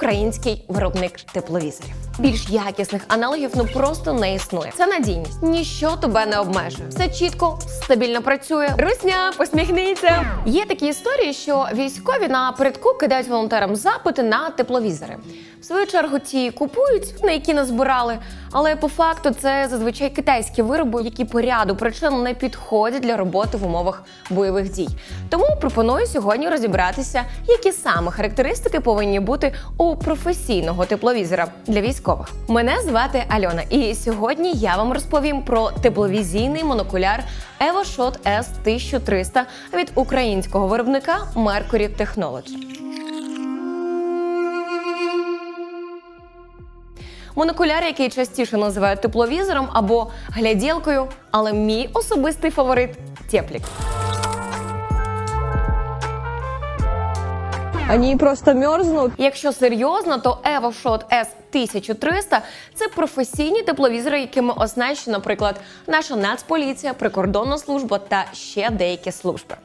український виробник тепловізорів. Більш якісних аналогів ну просто не існує. Це надійність. Ніщо тебе не обмежує. Все чітко, стабільно працює. Русня, посміхніться. Є такі історії, що військові на передку кидають волонтерам запити на тепловізори. В свою чергу ті купують, на які назбирали, але по факту це зазвичай китайські вироби, які по ряду причин не підходять для роботи в умовах бойових дій. Тому пропоную сьогодні розібратися, які саме характеристики повинні бути у професійного тепловізора для військових. Мене звати Альона, і сьогодні я вам розповім про тепловізійний монокуляр EvoShot S 1300 від українського виробника Mercury Technology. Монокуляр, який частіше називають тепловізором або гляділкою, але мій особистий фаворит теплік. Они просто мерзнут. Якщо серйозно, то EvoShot S 1300 – це професійні тепловізори, якими оснащена, наприклад, наша Нацполіція, прикордонна служба та ще деякі служби.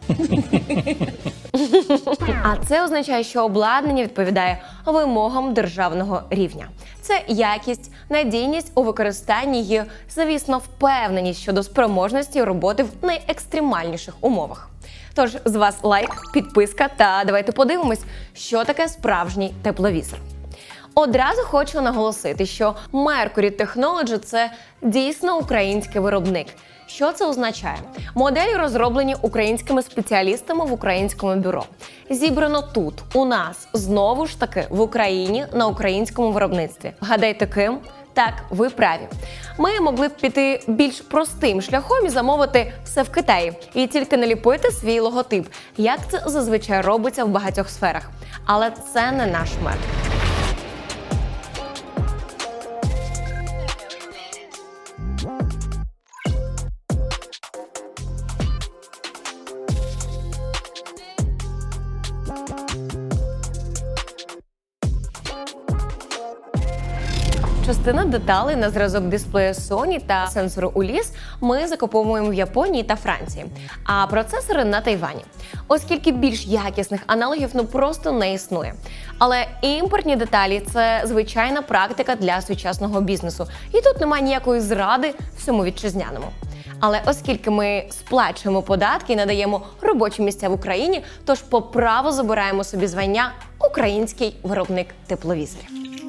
А це означає, що обладнання відповідає вимогам державного рівня. Це якість, надійність у використанні і, звісно, впевненість щодо спроможності роботи в найекстремальніших умовах. Тож з вас лайк, підписка та давайте подивимось, що таке справжній тепловізор. Одразу хочу наголосити, що Mercury Technology – це дійсно український виробник. Що це означає? Моделі розроблені українськими спеціалістами в українському бюро. Зібрано тут, у нас, знову ж таки, в Україні на українському виробництві. Гадайте ким? Так, ви праві. Ми могли б піти більш простим шляхом і замовити все в Китаї і тільки наліпити свій логотип, як це зазвичай робиться в багатьох сферах. Але це не наш метод. Деталей на зразок дисплею Sony та сенсору ULIS ми закуповуємо в Японії та Франції, а процесори на Тайвані, оскільки більш якісних аналогів ну просто не існує. Але імпортні деталі це звичайна практика для сучасного бізнесу, і тут немає ніякої зради всьому вітчизняному. Але оскільки ми сплачуємо податки і надаємо робочі місця в Україні, тож по праву забираємо собі звання Український виробник тепловізорів.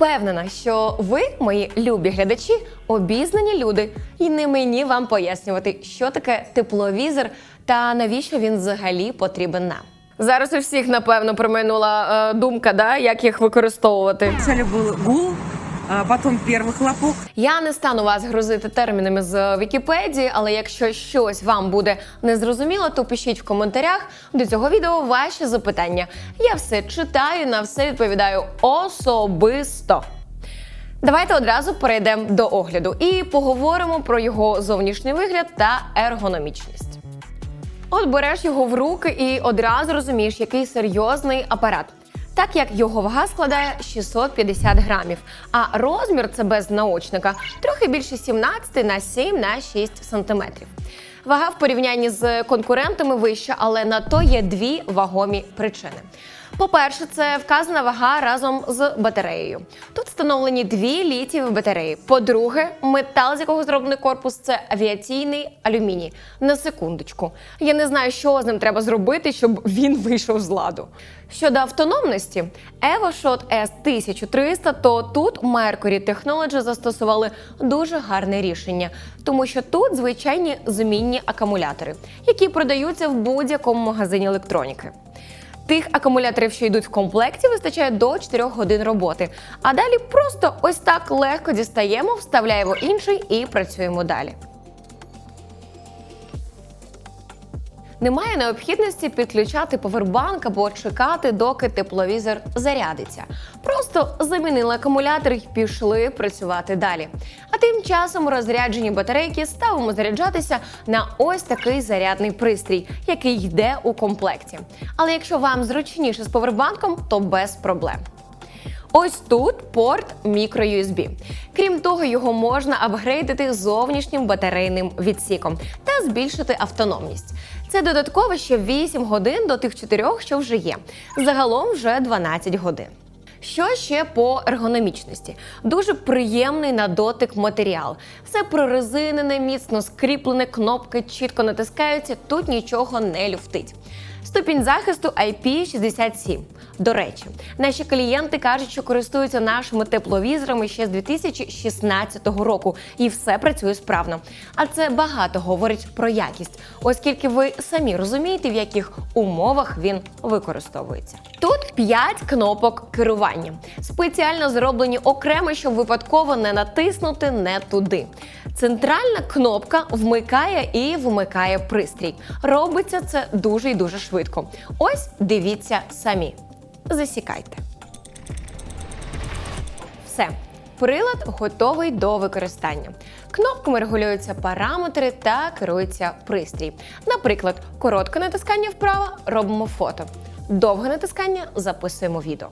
Впевнена, що ви, мої любі глядачі, обізнані люди, і не мені вам пояснювати, що таке тепловізор та навіщо він взагалі потрібен нам. Зараз у всіх, напевно, проминула е, думка, да, як їх використовувати. Це был гул, а потом первый хлопок. Я не стану вас грузити термінами з Вікіпедії, але якщо щось вам буде незрозуміло, то пишіть в коментарях до цього відео ваші запитання. Я все читаю, на все відповідаю особисто. Давайте одразу перейдемо до огляду і поговоримо про його зовнішній вигляд та ергономічність. От береш його в руки і одразу розумієш, який серйозний апарат. Так як його вага складає 650 грамів, а розмір це без наочника трохи більше 17 на 7 на 6 сантиметрів. Вага в порівнянні з конкурентами вища, але на то є дві вагомі причини. По-перше, це вказана вага разом з батареєю. Тут встановлені дві літієві батареї. По-друге, метал, з якого зроблений корпус, це авіаційний алюміній. На секундочку. Я не знаю, що з ним треба зробити, щоб він вийшов з ладу. Щодо автономності, EvoShot S 1300, то тут Mercury Technology застосували дуже гарне рішення, тому що тут звичайні змінні акумулятори, які продаються в будь-якому магазині електроніки. Тих акумуляторів, що йдуть в комплекті, вистачає до 4 годин роботи. А далі просто ось так легко дістаємо, вставляємо інший і працюємо далі. Немає необхідності підключати повербанк або чекати, доки тепловізор зарядиться. Просто замінили акумулятор і пішли працювати далі. А тим часом розряджені батарейки ставимо заряджатися на ось такий зарядний пристрій, який йде у комплекті. Але якщо вам зручніше з повербанком, то без проблем. Ось тут порт microUSB. Крім того, його можна апгрейдити зовнішнім батарейним відсіком та збільшити автономність. Це додатково ще 8 годин до тих 4, що вже є. Загалом вже 12 годин. Що ще по ергономічності? Дуже приємний на дотик матеріал. Все прорезинене, міцно скріплене, кнопки чітко натискаються, тут нічого не люфтить. Ступінь захисту IP67. До речі, наші клієнти кажуть, що користуються нашими тепловізорами ще з 2016 року, і все працює справно. А це багато говорить про якість, оскільки ви самі розумієте, в яких умовах він використовується. Тут 5 кнопок керування, спеціально зроблені окремо, щоб випадково не натиснути не туди. Центральна кнопка вмикає і вмикає пристрій. Робиться це дуже і дуже швидко. Ось дивіться самі. Засікайте. Все. Прилад готовий до використання. Кнопками регулюються параметри та керується пристрій. Наприклад, коротке натискання вправо робимо фото. Довге натискання записуємо відео.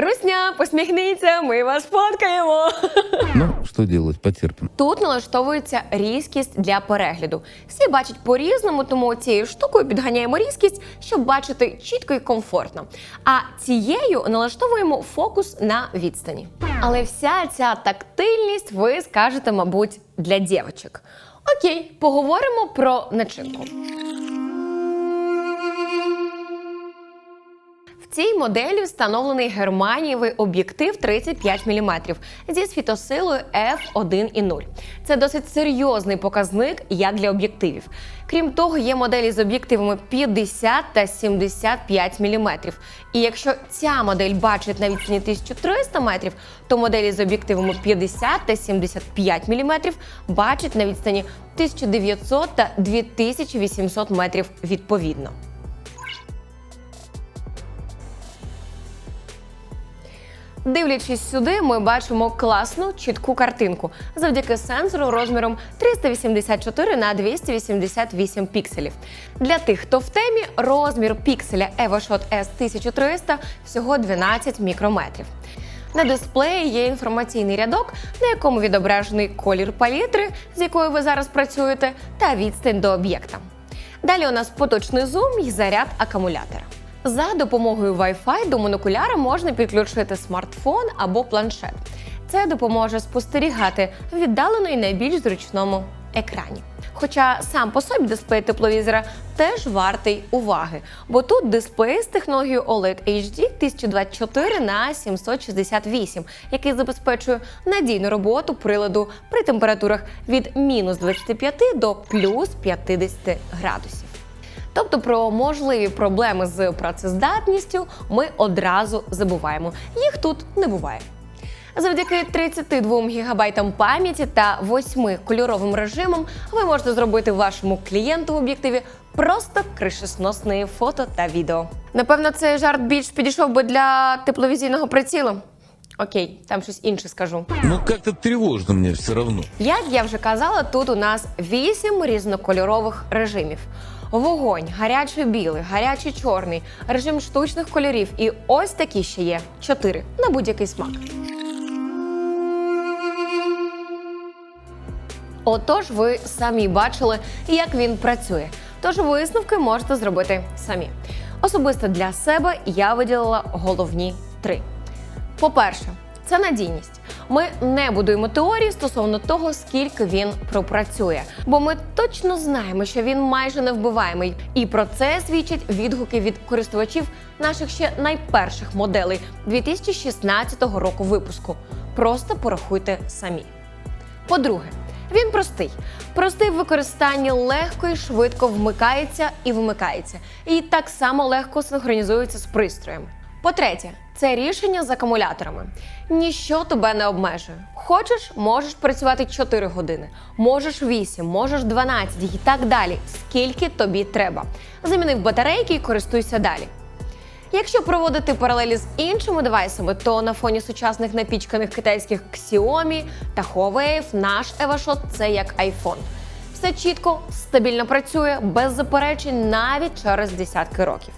Русня, посміхніться, ми вас фоткаємо. Ну, что делать, потерпим. Тут налаштовується різкість для перегляду. Всі бачать по-різному, тому цією штукою підганяємо різкість, щоб бачити чітко і комфортно. А цією налаштовуємо фокус на відстані. Але вся ця тактильність ви скажете, мабуть, для дівчаток. Окей, поговоримо про начинку. Цій моделі встановлений германієвий об'єктив 35 мм зі світосилою f1,0. Це досить серйозний показник як для об'єктивів. Крім того, є моделі з об'єктивами 50 та 75 мм. І якщо ця модель бачить на відстані 1300 метрів, то моделі з об'єктивами 50 та 75 мм бачать на відстані 1900 та 2800 метрів відповідно. Дивлячись сюди, ми бачимо класну чітку картинку завдяки сенсору розміром 384 на 288 пікселів. Для тих, хто в темі, розмір пікселя EvoShot S1300 всього 12 мікрометрів. На дисплеї є інформаційний рядок, на якому відображений колір палітри, з якою ви зараз працюєте, та відстань до об'єкта. Далі у нас поточний зум і заряд акумулятора. За допомогою Wi-Fi до монокуляра можна підключити смартфон або планшет. Це допоможе спостерігати віддалено і на більш зручному екрані. Хоча сам по собі дисплей тепловізора теж вартий уваги, бо тут дисплей з технологією OLED HD 1024 на 768, який забезпечує надійну роботу приладу при температурах від мінус 25 до плюс 50 градусів. Тобто про можливі проблеми з працездатністю ми одразу забуваємо. Їх тут не буває. Завдяки 32 гігабайтам пам'яті та 8 кольоровим режимам ви можете зробити вашому клієнту в об'єктиві просто кришесносне фото та відео. Напевно, цей жарт більш підійшов би для тепловізійного прицілу. Окей, там щось інше скажу. Ну, как-то тревожно мне все равно. Як я вже казала, тут у нас вісім різнокольорових режимів: вогонь, гарячий білий, гарячий чорний, режим штучних кольорів. І ось такі ще є чотири на будь-який смак. Отож, ви самі бачили, як він працює. Тож висновки можете зробити самі. Особисто для себе я виділила головні три. По-перше, це надійність. Ми не будуємо теорії стосовно того, скільки він пропрацює, бо ми точно знаємо, що він майже невбиваємий. І про це свідчать відгуки від користувачів наших ще найперших моделей 2016 року випуску. Просто порахуйте самі. По-друге, він простий. Простий в використанні легко і швидко вмикається і вимикається. І так само легко синхронізується з пристроєм. По-третє, це рішення з акумуляторами. Ніщо тебе не обмежує. Хочеш, можеш працювати 4 години, можеш 8, можеш 12 і так далі, скільки тобі треба. Замінив батарейки і користуйся далі. Якщо проводити паралелі з іншими девайсами, то на фоні сучасних напічканих китайських Xiaomi та Huawei наш EvoShot – це як iPhone. Все чітко, стабільно працює, без заперечень навіть через десятки років.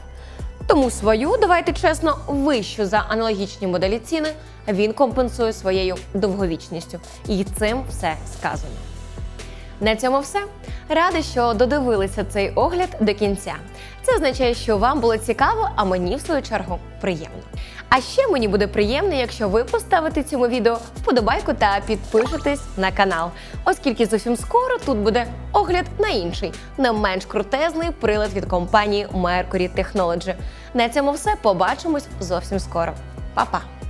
Тому свою, давайте чесно, вищу за аналогічні моделі ціни він компенсує своєю довговічністю. І цим все сказано. На цьому все. Рада, що додивилися цей огляд до кінця. Це означає, що вам було цікаво, а мені в свою чергу приємно. А ще мені буде приємно, якщо ви поставите цьому відео вподобайку та підпишетесь на канал, оскільки зовсім скоро тут буде огляд на інший, не менш крутезний прилад від компанії Mercury Technology. На цьому все побачимось зовсім скоро. Па-па!